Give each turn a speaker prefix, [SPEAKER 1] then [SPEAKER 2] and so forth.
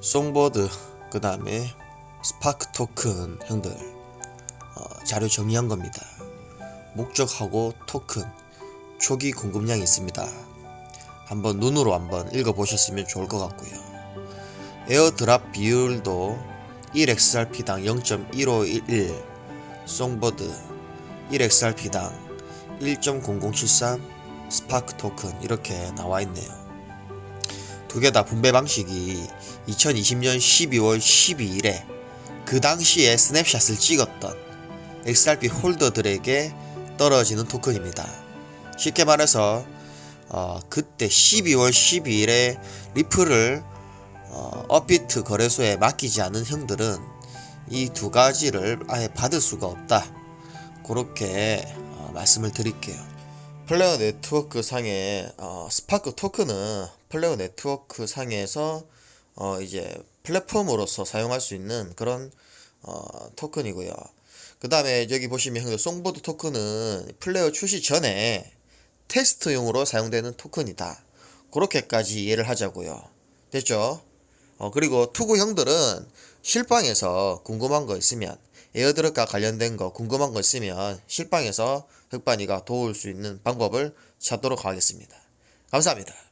[SPEAKER 1] 송보드 그 다음에 스파크 토큰 형들 어, 자료 정리한 겁니다. 목적하고 토큰 초기 공급량이 있습니다. 한번 눈으로 한번 읽어보셨으면 좋을 것 같고요. 에어드랍 비율도 1XRP당 0.1511 송보드 1XRP당 1.0073 스파크 토큰 이렇게 나와 있네요. 두 개 다 분배 방식이 2020년 12월 12일에 그 당시에 스냅샷을 찍었던 XRP 홀더들에게 떨어지는 토큰입니다. 쉽게 말해서 어, 그때 12월 12일에 리플을 어, 업비트 거래소에 맡기지 않은 형들은 이 두 가지를 아예 받을 수가 없다. 그렇게 어, 말씀을 드릴게요. 플레어 네트워크 상의 어, 스파크 토큰은 플레어 네트워크 상에서 어, 이제 플랫폼으로서 사용할 수 있는 그런 어, 토큰이고요. 그 다음에 여기 보시면 송보드 토큰은 플레어 출시 전에 테스트용으로 사용되는 토큰이다. 그렇게까지 이해를 하자고요. 됐죠? 어, 그리고 투구 형들은 실방에서 궁금한 거 있으면 에어드랍과 관련된 거 궁금한 거 있으면 실방에서 흑반이가 도울 수 있는 방법을 찾도록 하겠습니다. 감사합니다.